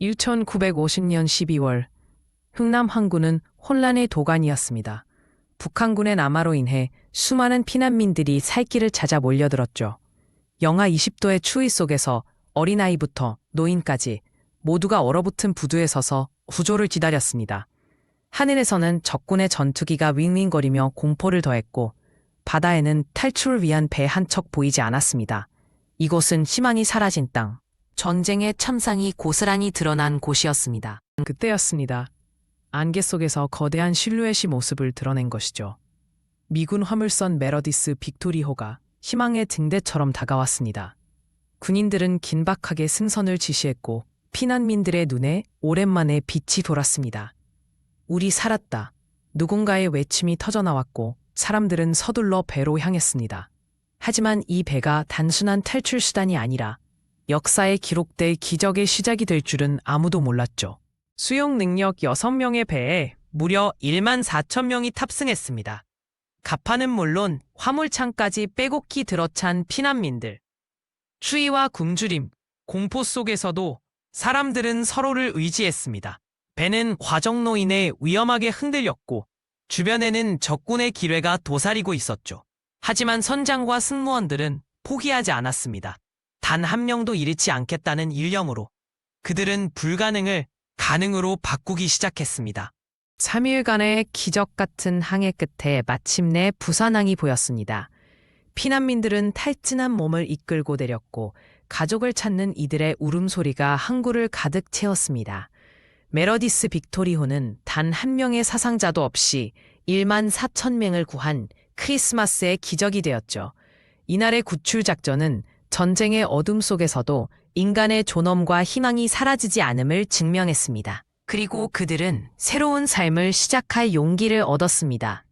1950년 12월 흥남 항구는 혼란의 도가니였습니다. 북한군의 남하로 인해 수많은 피난민들이 살 길을 찾아 몰려들었죠. 영하 20도의 추위 속에서 어린아이부터 노인까지 모두가 얼어붙은 부두에 서서 구조를 기다렸습니다. 하늘에서는 적군의 전투기가 윙윙거리며 공포를 더했고 바다에는 탈출을 위한 배 한 척 보이지 않았습니다. 이곳은 희망이 사라진 땅, 전쟁의 참상이 고스란히 드러난 곳이었습니다. 그때였습니다. 안개 속에서 거대한 실루엣이 모습을 드러낸 것이죠. 미군 화물선 메러디스 빅토리호가 희망의 등대처럼 다가왔습니다. 군인들은 긴박하게 승선을 지시했고 피난민들의 눈에 오랜만에 빛이 돌았습니다. 우리 살았다. 누군가의 외침이 터져나왔고 사람들은 서둘러 배로 향했습니다. 하지만 이 배가 단순한 탈출 수단이 아니라 역사에 기록될 기적의 시작이 될 줄은 아무도 몰랐죠. 수용 능력 6명의 배에 무려 1만 4천 명이 탑승했습니다. 가파는 물론 화물창까지 빼곡히 들어찬 피난민들. 추위와 굶주림, 공포 속에서도 사람들은 서로를 의지했습니다. 배는 과정로 인해 위험하게 흔들렸고 주변에는 적군의 기뢰가 도사리고 있었죠. 하지만 선장과 승무원들은 포기하지 않았습니다. 단 한 명도 잃지 않겠다는 일념으로 그들은 불가능을 가능으로 바꾸기 시작했습니다. 3일간의 기적 같은 항해 끝에 마침내 부산항이 보였습니다. 피난민들은 탈진한 몸을 이끌고 내렸고 가족을 찾는 이들의 울음소리가 항구를 가득 채웠습니다. 메러디스 빅토리호는 단 한 명의 사상자도 없이 1만 4천 명을 구한 크리스마스의 기적이 되었죠. 이날의 구출 작전은 전쟁의 어둠 속에서도 인간의 존엄과 희망이 사라지지 않음을 증명했습니다. 그리고 그들은 새로운 삶을 시작할 용기를 얻었습니다.